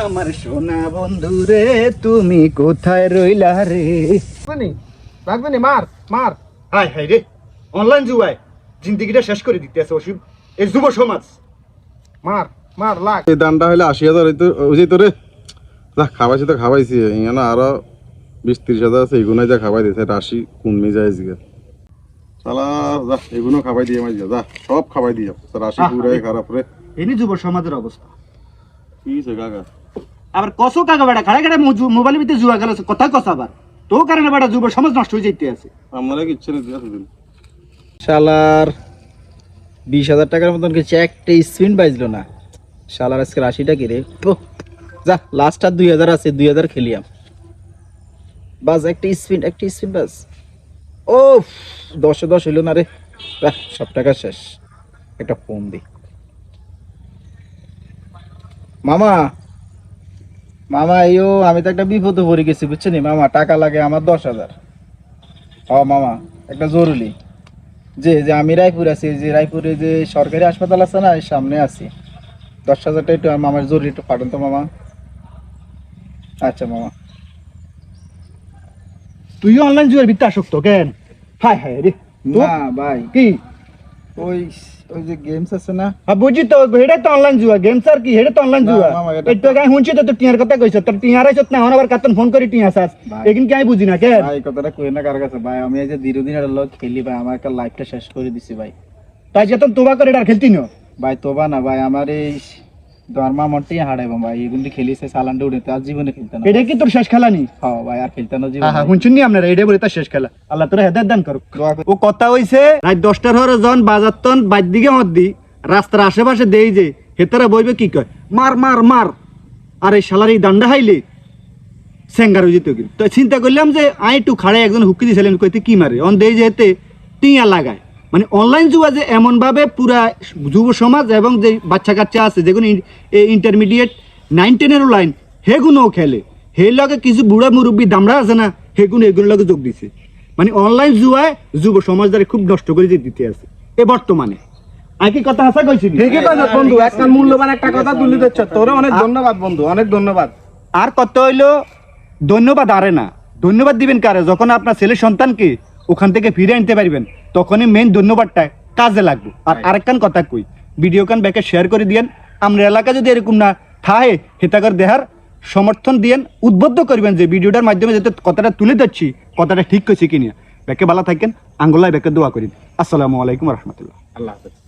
আমার সোনা বন্ধু রে তুমি কোথায় রইলা রে? লাগবে লাগবে নি মার মার। হাই হাই রে অনলাইন জুয়ায় জিন্দগিটা শেষ করে দিতে আছে অসীম। এই যুব সমাজ। মার মার লাগ। এই দানটা হইলে আশি হাজার হইতো ওই যে তোরে যা খাওয়াইছি তো খাওয়াইছি এখানে আরও বিশ ত্রিশ হাজার আছে এগুলো যা খাওয়াই দিয়েছে এটা আশি কোন মি যায় জিগে শালা যা এগুলো খাওয়াই দিয়ে মাঝে যা সব খাওয়াই দিয়ে তোর আশি আহ, পুরে খারাপ রে। এনি যুব সমাজের অবস্থা। কি সে কাকা আবার কসো কাকা বেটা খাড়া খাড়া মোবাইলের ভিতরে জুয়া গেল কথা কসা আবার। তো কারণে বেটা যুব সমাজ নষ্ট হয়ে যেতে আছে। আমার কিচ্ছু নেই শালার বিশ হাজার টাকার মতন কিছু একটা স্পিন বাজলো না। শালার আজকে আশিটা কি রে? যা লাস্ট আর দুই হাজার আছে দুই হাজার খেলিয়াম। বাস একটা স্পিন একটা স্পিন বাস। ও দশে দশ হইল না রে। সব টাকা শেষ। একটা ফোন দি। মামা মামা এইও আমি তো একটা বিপদে পড়ে গেছি বুঝছেন মামা টাকা লাগে আমার দশ হাজার। হ মামা একটা জরুরি। যে যে আমি রায়পুর আছি যে রায়পুরে যে সরকারি হাসপাতাল আছে না সামনে আছি। দশ হাজারটা একটু মামার জরুরি একটু পাঠান তো মামা। আচ্ছা মামা। তুইও অনলাইন জুয়ার ভিত্তি আসক্ত কেন? হায় হায় রে। না ভাই। কি? ওই ওই যে গেমস আছে না? হ্যাঁ তো হেডে তো অনলাইন জুয়া গেমস আর কি হেডে তো অনলাইন জুয়া মামা, এটা- একটু আগে তো তোর টিয়ার কথা কইছ। তোর টিয়ার আইছত না এখন আবার কাতন ফোন করে টিয়া লেকিন কি বুঝি না কে? ভাই কথাটা কই না কার কাছে? ভাই আমি এই যে দীর্ঘদিন একটা লোক খেলি ভাই আমার একটা লাইফটা শেষ করে দিছি ভাই। তাই যে তোবা করে এটা খেলতি না? ভাই তোবা না ভাই আমার এই ধর্মা মনটাই হারাইব ভাই এগুলি খেলিছে সালানটা উঠে আর জীবনে খেলতে না। এটা কি তোর শেষ খেলা নি? হ্যাঁ ভাই আর খেলতে না হ্যাঁ জীবনে। হ্যাঁ শুনছেন নি আপনারা এটা বলে তার শেষ খেলা। আল্লাহ তোরা হেদায়ত দান করুক। ও কথা হইছে রাত দশটার হরে জন বাজার তন বাইর দিকে মত দি রাস্তার আশেপাশে দেই যে হেতারা বইবে কি কয়? মার মার মার। আর এই শালার এই দান্ডা হাইলে স্যাঙ্গার হয়ে যেত কিন্তু তো চিন্তা করলাম যে আই একটু খাড়ে একজন হুকি দিয়েছিলেন কইতে কি মারে? অন দেই যে হেতে টিয়া লাগায়। মানে অনলাইন জুয়া যে এমন ভাবে পুরা যুব সমাজ এবং যে বাচ্চা কাচ্চা আছে যেগুলো ইন্টারমিডিয়েট নাইন টেনেরও লাইন হেগুনও খেলে। সেই লগে কিছু বুড়া মুরব্বী দামড়া আছে না হেগুন এগুলোর লগে যোগ দিছে। মানে অনলাইন জুয়ায় যুব সমাজ সমাজদারে খুব নষ্ট করে দিতে আছে এ বর্তমানে। কি কথা হাসা কইছি ঠিকই বন্ধু একটা মূল্যবান একটা কথা তুলি দিচ্ছ তোরে অনেক ধন্যবাদ বন্ধু অনেক ধন্যবাদ। আর কত হইল? ধন্যবাদ আরে না। ধন্যবাদ দিবেন কারে? যখন আপনার ছেলে সন্তানকে ওখান থেকে ফিরে আনতে পারবেন। তখনই মেন ধন্যবাদটা কাজে লাগবে। আর আরেকখান কথা কই ভিডিও কান ব্যাকে শেয়ার করে দিয়েন। আমরা এলাকা যদি এরকম না থাহে হেতাকর দেহার সমর্থন দিয়েন উদ্বুদ্ধ করবেন যে ভিডিওটার মাধ্যমে যাতে কথাটা তুলে দিচ্ছি কথাটা ঠিক করছি কিনা। ব্যাকে ভালো থাকেন আঙ্গুলায় ব্যাকে দোয়া করি। আসসালামু আলাইকুম রহমতুল্লাহ। আল্লাহ হাফেজ।